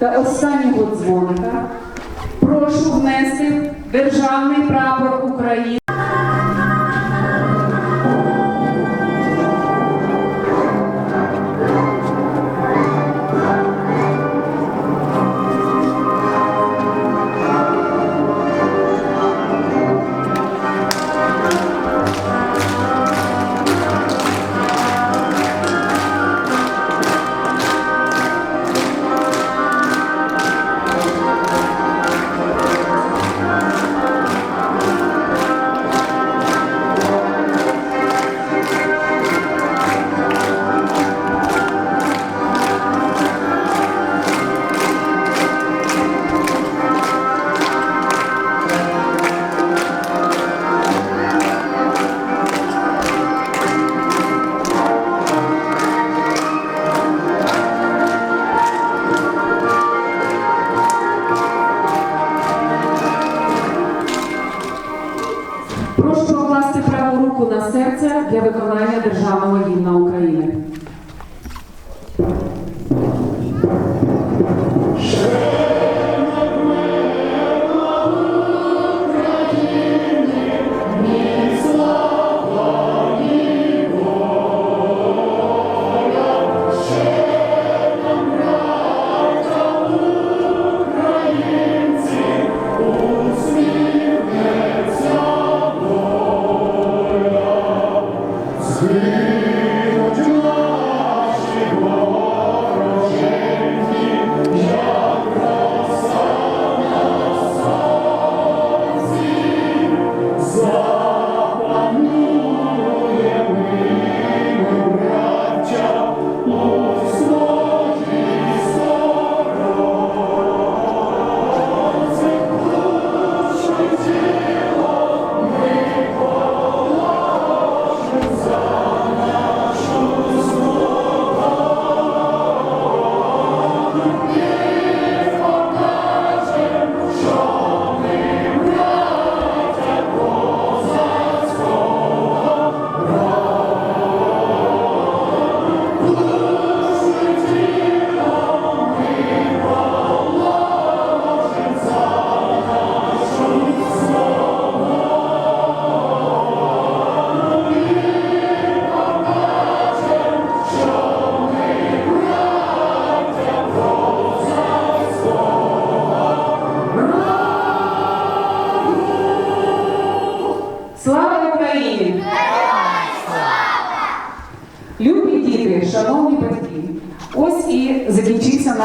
та останнього дзвоника прошу внести державний прапор України. Руку на серце для виконання державного гімна України.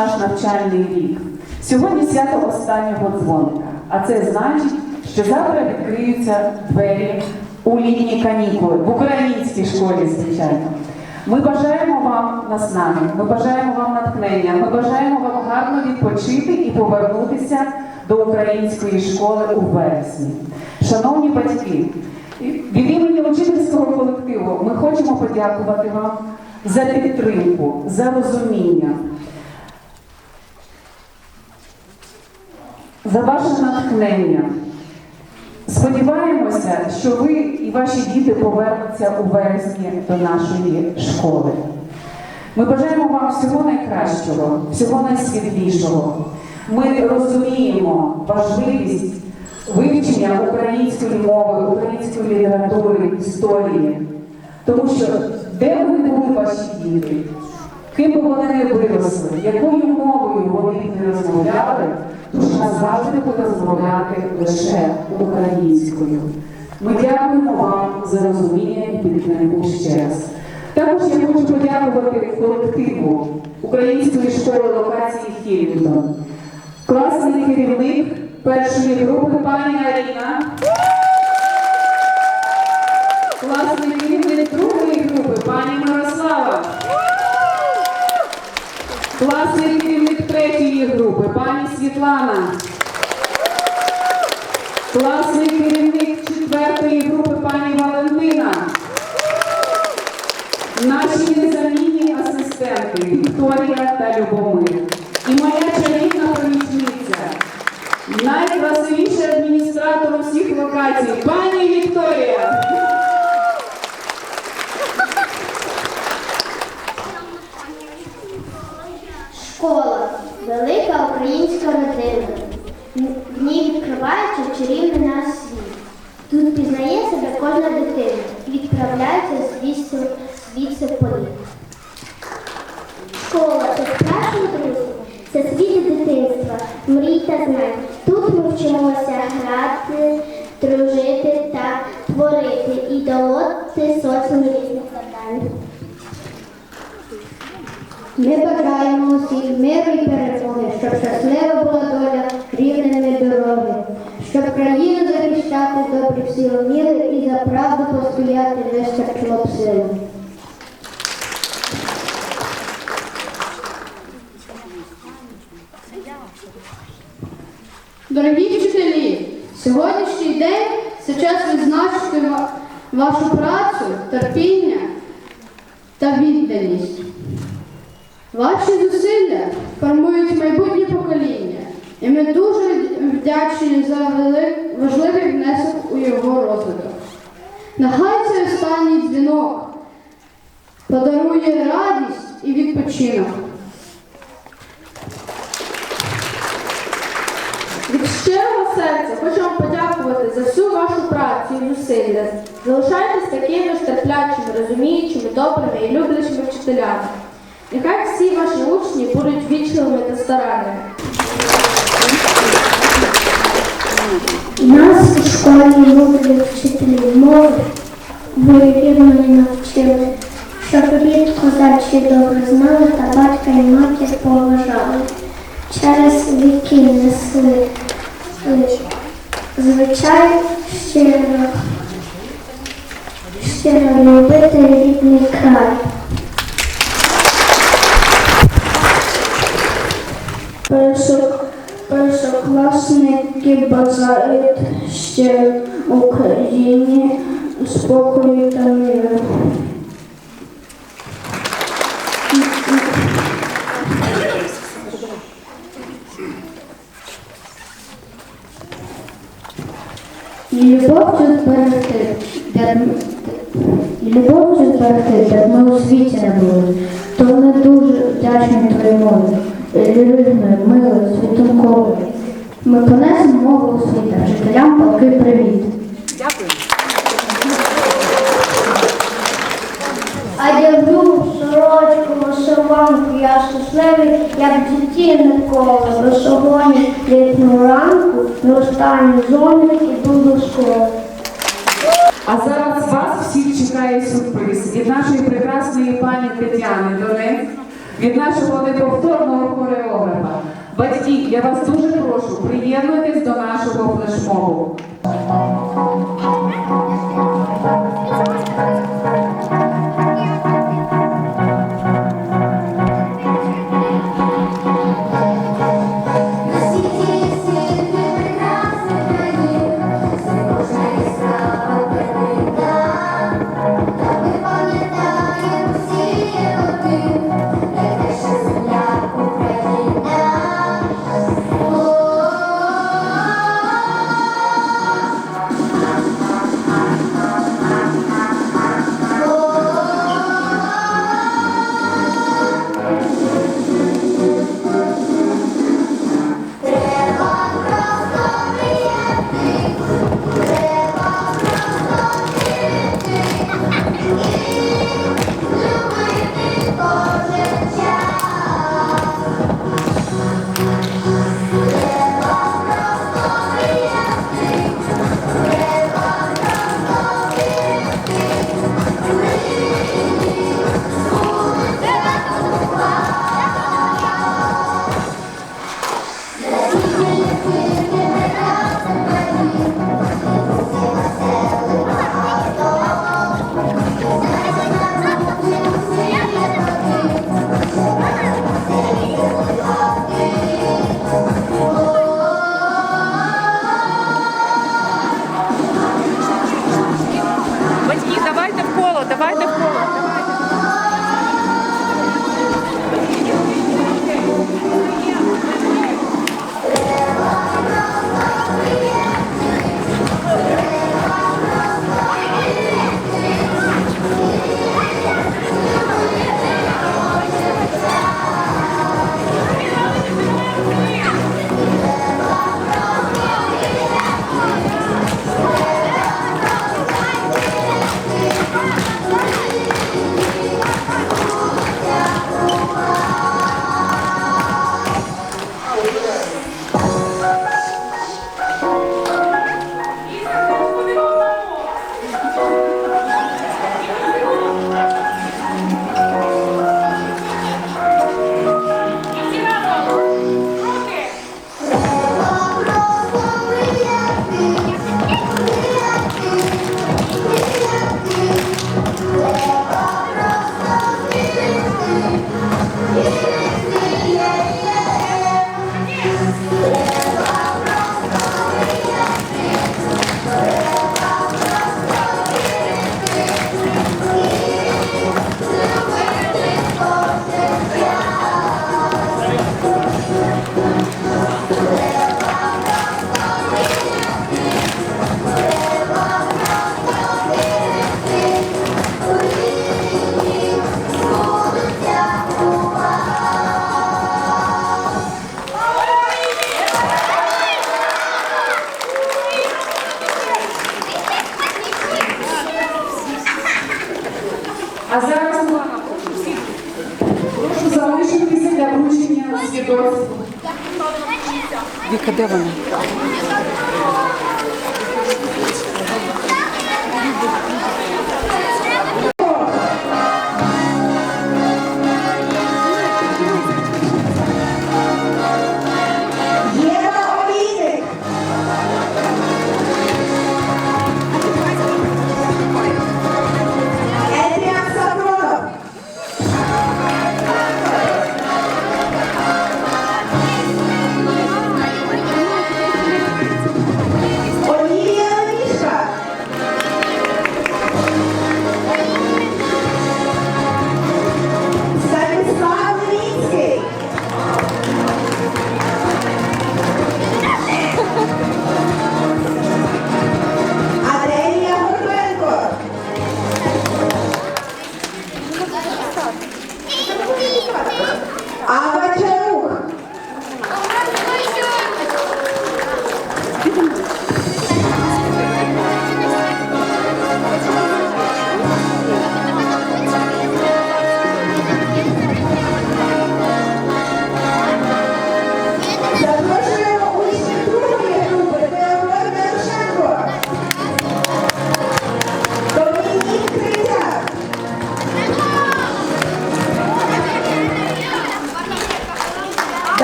Наш навчальний рік. Сьогодні свято останнього дзвоника, а це значить, що завтра відкриються двері у літні канікули в українській школі, звичайно. Ми бажаємо вам наснаги, ми бажаємо вам натхнення, ми бажаємо вам гарно відпочити і повернутися до української школи у вересні. Шановні батьки, від імені учительського колективу ми хочемо подякувати вам за підтримку, за розуміння, за ваше натхнення. Сподіваємося, що ви і ваші діти повернуться у вересні до нашої школи. Ми бажаємо вам всього найкращого, всього найсвітлішого. Ми розуміємо важливість вивчення української мови, української літератури, історії. Тому що де не були ваші діти, ким би вони не виросли, якою мовою вони не розмовляли, душа завжди буде розмовляти лише українською. Ми дякуємо вам за розуміння і підтримку ще раз. Також я хочу подякувати колективу Української школи локації Хілінгтон. Класний керівник першої групи пані Аріна. Класний керівник другої групи пані Мирослава. Класний керівник третьої групи пані Світлана. Класний керівник четвертої групи пані Валентина. Наші незамінні асистенти Вікторія та Любомир. І моя чарівна помічниця, найкрасивіший адміністратор усіх локацій, пані Вікторія. Школа велика українська родина. В ній відкривається чарівний наш світ. Тут пізнає себе кожна дитина відправляється звідси, звідси в політ. Школа це справжнє дружба, це світ дитинства, мрій та знань. Тут ми вчимося грати, дружити та творити і долати сотні різних завдань. Ми бажаємо усім миру і перемоги, щоб щаслива була доля рівними дороги, щоб країну захищати добрі і за правду постояти вистачило б сили. Дорогі вчителі, сьогоднішній день це час відзначити вашу працю, терпіння та відданість. Ваші зусилля формують майбутнє покоління, і ми дуже вдячні за важливий внесок у його розвиток. Нехай цей останній дзвінок подарує радість і відпочинок. Від щирого серця хочу вам подякувати за всю вашу працю і зусилля. Залишайтесь такими ж терплячими, розуміючими, добрими і люблячими вчителями. Нехай всі ваші учні будуть вічливими та старанними. Нас у школі люблять вчителі мови, ви рівно не навчили, щоб рід козачі добре знали та батька і матір поважали. Через віки несли звичай щиро, щиро любити рідний край. Першокласники бажають ще Україні спокою та миру. Любов цю зберегти, де б- і любов цю зберегти, ліричною, милою, світунковою. Ми понесемо мову у світ, а вчителям палки привіт. А дяду сорочку, вишиванку, я щасливий, як діті ніколи. До сьогодні літню ранку, на останній зоні іду до школи. А зараз вас всіх чекає сюрприз від нашої прекрасної пані Тетяни Донець, від нашого неповторного хореографа. Батьки, я вас дуже прошу, приєднуйтесь до нашого флешмобу.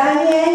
三月。